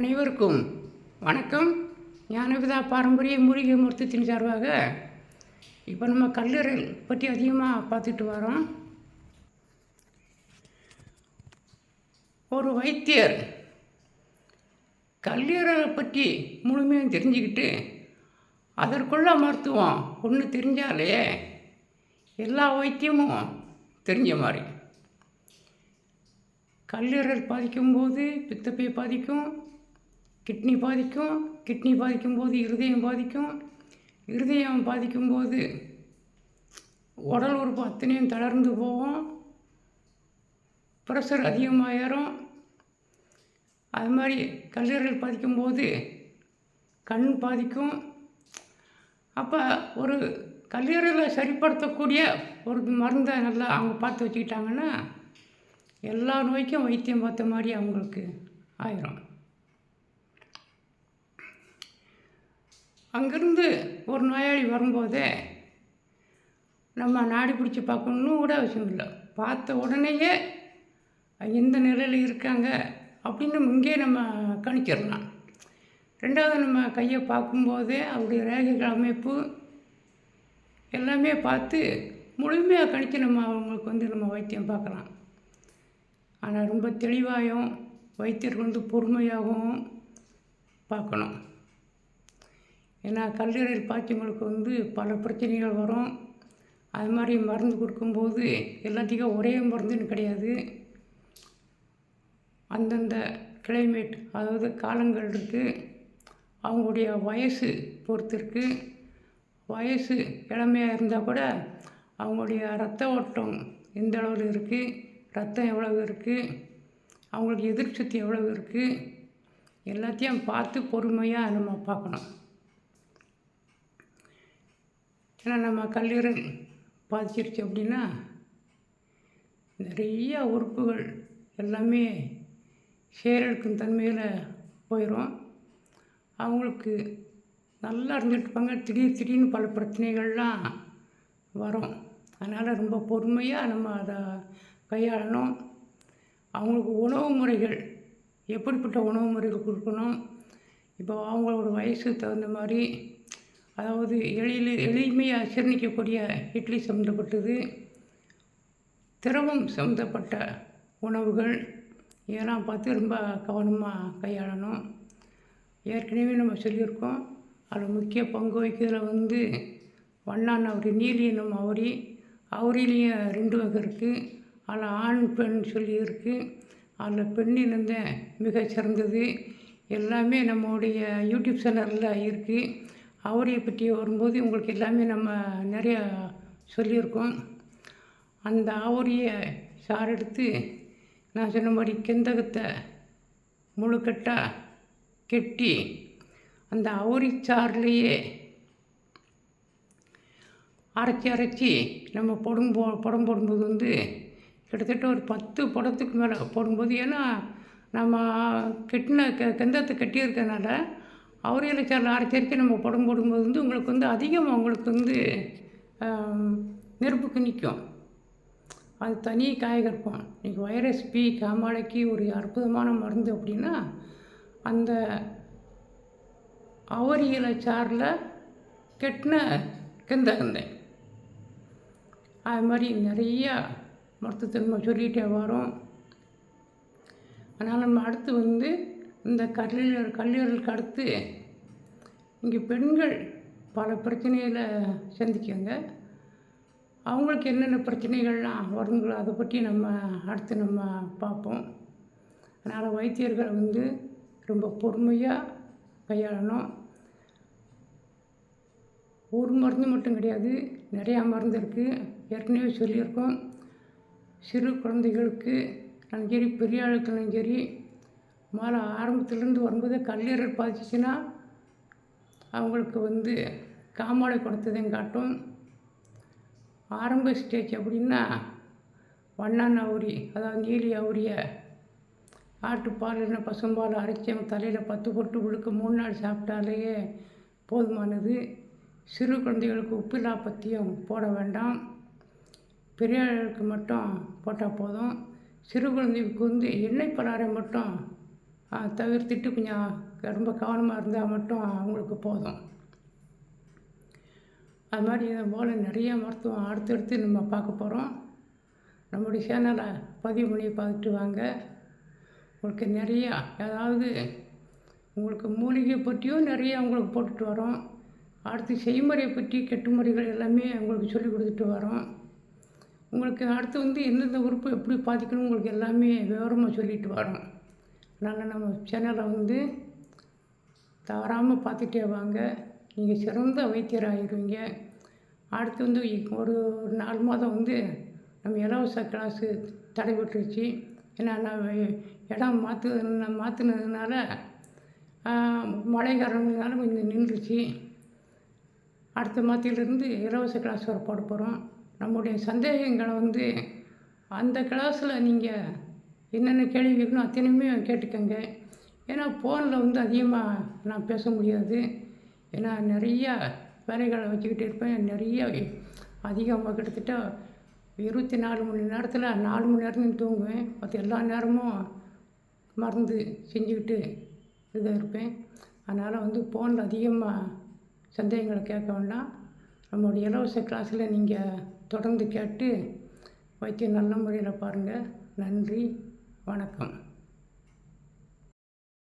அனைவருக்கும் வணக்கம். ஞானவிதா பாரம்பரிய மூலிகை மருத்துவத்தின் சார்பாக இப்போ நம்ம கல்லீரல் பற்றி அதிகமாக பார்த்துட்டு வரோம். ஒரு வைத்தியர் கல்லீரலை பற்றி முழுமையாக தெரிஞ்சுக்கிட்டு அதற்குள்ள மருத்துவம் ஒன்று தெரிஞ்சாலே எல்லா வைத்தியமும் தெரிஞ்ச மாதிரி. கல்லீரல் பாதிக்கும்போது பித்தப்பை பாதிக்கும் கிட்னி பாதிக்கும் கிட்னி பாதிக்கும் போது இருதயம் பாதிக்கும். இருதயம் பாதிக்கும் போது உடல் உறுப்பு அத்தனையும் தளர்ந்து போகும். ப்ரெஷர் அதிகமாகிடும் அது மாதிரி கல்லீரல் பாதிக்கும்போது கண் பாதிக்கும். அப்போ ஒரு கல்லீரலை சரிப்படுத்தக்கூடிய ஒரு மருந்தை நல்லா அவங்க பார்த்து வச்சுக்கிட்டாங்கன்னா எல்லா நோய்க்கும் வைத்தியம் பார்த்த மாதிரி அவங்களுக்கு ஆயிரும். அங்கேருந்து ஒரு நோயாளி வரும்போதே நம்ம நாடி பிடிச்சி பார்க்கணுன்னு கூட அவசியம் இல்லை. பார்த்த உடனேயே எந்த நிலையில் இருக்காங்க அப்படின்னு இங்கே நம்ம கணிச்சிடலாம். ரெண்டாவது நம்ம கையை பார்க்கும்போதே அவருடைய ரேகைகள் அமைப்பு எல்லாமே பார்த்து முழுமையாக கணித்து நம்ம அவங்களுக்கு வந்து நம்ம வைத்தியம் பார்க்கலாம். ஆனால் ரொம்ப தெளிவாயும் வைத்தியர்கள் வந்து பொறுமையாகவும் பார்க்கணும். ஏன்னா கல்லீரல் பாய்ச்சவங்களுக்கு வந்து பல பிரச்சனைகள் வரும். அது மாதிரி மருந்து கொடுக்கும்போது எல்லாத்துக்கும் ஒரே மருந்துன்னு கிடையாது. அந்தந்த கிளைமேட் அதாவது காலங்கள் இருக்குது அவங்களுடைய வயசு பொறுத்து இருக்குது வயசு இளமையாக இருந்தால் கூட அவங்களுடைய ரத்த ஓட்டம் எந்த அளவில் இருக்குது ரத்தம் எவ்வளவு இருக்குது அவங்களுக்கு எதிர்ப்பு சக்தி எவ்வளவு இருக்குது எல்லாத்தையும் பார்த்து பொறுமையாக நம்ம பார்க்கணும். ஏன்னா நம்ம கல்லீரல் பாதிச்சிருச்சு அப்படின்னா நிறைய உறுப்புகள் எல்லாமே செயலிழக்கும் தன்மையில் போயிடும் அவங்களுக்கு நல்லா இருந்துட்டுப்பாங்க திடீர் திடீர்னு பல பிரச்சனைகள்லாம் வரும். அதனால் ரொம்ப பொறுமையாக நம்ம அதை கையாளணும். அவங்களுக்கு உணவு முறைகள் எப்படிப்பட்ட உணவு முறைகள் கொடுக்கணும்? இப்போ அவங்களோட வயசுக்கு தகுந்த மாதிரி அதாவது எளியில் எளிமையாக ஜீரணிக்கக்கூடிய இட்லி சம்மந்தப்பட்டது திரவம் சம்மந்தப்பட்ட உணவுகள் இதெல்லாம் பார்த்து ரொம்ப கவனமாக கையாளணும். ஏற்கனவே நம்ம சொல்லியிருக்கோம் அதில் முக்கிய பங்கு வகிக்கிறதுல வந்து வண்ணான் அவரி நீலி என்னும் அவரி அவரிலேயும் ரெண்டு வகை இருக்குது அதில் ஆண் பெண் சொல்லி இருக்குது அதில் பெண்ணினந்த மிக சிறந்தது. எல்லாமே நம்மளுடைய யூடியூப் சேனலில் இருக்குது அவரியை பற்றி வரும்போது உங்களுக்கு எல்லாமே நம்ம நிறையா சொல்லியிருக்கோம். அந்த ஆவரியை சாறு எடுத்து நான் சொன்ன மாதிரி கெந்தகத்தை முழுக்கட்டாக கெட்டி அந்த அவுரிச்சாறுலையே அரைச்சி அரைச்சி நம்ம புடம் போ புடம் போடும்போது வந்து கிட்டத்தட்ட ஒரு பத்து புடத்துக்கு மேலே போடும்போது ஏன்னா நம்ம கெட்டின க கெந்தத்தை கட்டியிருக்கனால அவரையில் சாரில் அரைச்சரிக்கை நம்ம படம் போடும்போது வந்து உங்களுக்கு வந்து அதிகமாக உங்களுக்கு வந்து நெருப்புக்கு நிற்கும் அது தனி காயகற்பம் இன்றைக்கி வைரஸ் பி காமாலைக்கு ஒரு அற்புதமான மருந்து அப்படின்னா அந்த அவரி சாரில் கெட்டின கெந்தகந்தை அது மாதிரி நிறையா மருத்துவத்தன்மை சொல்லிகிட்டே வரும். அதனால் நம்ம அடுத்து வந்து இந்த கல்லீரல் கல்லீரலுக்கு அடுத்து இங்கே பெண்கள் பல பிரச்சனைகளை சந்திக்காங்க அவங்களுக்கு என்னென்ன பிரச்சனைகள்லாம் வருங்களோ அதை பற்றி நம்ம அடுத்து நம்ம பார்ப்போம். அதனால் வைத்தியர்களை வந்து ரொம்ப பொறுமையாக கையாளணும். ஒரு மருந்து மட்டும் கிடையாது நிறையா மருந்து இருக்குது ஏற்கனவே சொல்லியிருக்கோம். சிறு குழந்தைகளுக்கு சரி பெரிய ஆளுக்கெல்லாம் சரி மாலை ஆரம்பத்துலேருந்து வரும்போது கல்லீரல் பாதிச்சுன்னா அவங்களுக்கு வந்து காமாலை கொடுத்ததையும் காட்டும். ஆரம்ப ஸ்டேஜ் அப்படின்னா வண்ணான் அவுரி அதாவது நீலி அவுரிய ஆட்டுப்பால் இல்லை பசும்பால் அரைச்சி தலையில் பத்து பொட்டு உழுக்க மூணு நாள் சாப்பிட்டாலேயே போதுமானது. சிறு குழந்தைகளுக்கு உப்பில்லா பற்றியும் போட வேண்டாம். பெரியவர்களுக்கு மட்டும் போட்டால் போதும். சிறு குழந்தைகளுக்கு வந்து எண்ணெய் பலாரை மட்டும் தவிர்த்துட்டு கொஞ்சம் ரொம்ப கவனமாக இருந்தால் மட்டும் அவங்களுக்கு போதும். அது மாதிரி இது போல் நிறைய மருத்துவம் அடுத்தடுத்து நம்ம பார்க்க போகிறோம் நம்முடைய சேனலை பதிவு பண்ணி பார்த்துட்டு வாங்க. உங்களுக்கு நிறையா அதாவது உங்களுக்கு மூலிகை பற்றியும் நிறைய உங்களுக்கு போட்டுட்டு வரோம். அடுத்து செய்முறையை பற்றி கெட்டுமுறைகள் எல்லாமே உங்களுக்கு சொல்லி கொடுத்துட்டு வரோம். உங்களுக்கு அடுத்து வந்து எந்தெந்த உறுப்பு எப்படி பாதிக்கணும் உங்களுக்கு எல்லாமே விவரமாக சொல்லிட்டு வரோம். அதனால் நம்ம சேனலை வந்து தவறாமல் பார்த்துட்டே வாங்க. நீங்கள் சிறந்த வைத்தியராகிடுவீங்க அடுத்து வந்து ஒரு ஒரு நாலு மாதம் வந்து நம்ம இலவச கிளாஸு தடைபட்டுருச்சு. ஏன்னா நான் இடம் மாற்று மாற்றினதுனால மழை காரணங்களால கொஞ்சம் நின்றுச்சு. அடுத்த மாதத்திலிருந்து இலவச கிளாஸ் வர போட போகிறோம் நம்முடைய சந்தேகங்களை வந்து அந்த கிளாஸில் நீங்கள் என்னென்ன கேள்வி கேட்கணும் அத்தனையுமே கேட்டுக்கோங்க. ஏன்னா ஃபோனில் வந்து அதிகமாக நான் பேச முடியாது. ஏன்னா நிறையா வேலைகளை வச்சுக்கிட்டு இருப்பேன். நிறைய அதிகமாக கிட்டத்தட்ட இருபத்தி நாலு மணி நேரத்தில் நாலு மணி நேரம் தூங்குவேன். மற்ற எல்லா நேரமும் மறந்து செஞ்சுக்கிட்டு இதாக இருப்பேன். அதனால் வந்து ஃபோனில் அதிகமாக சந்தேகங்களை கேட்க வேண்டாம். நம்மளுடைய இலவச கிளாஸில் நீங்கள் தொடர்ந்து கேட்டு வைத்தியம் நல்ல முறையில் பாருங்கள் நன்றி. வணக்கம்.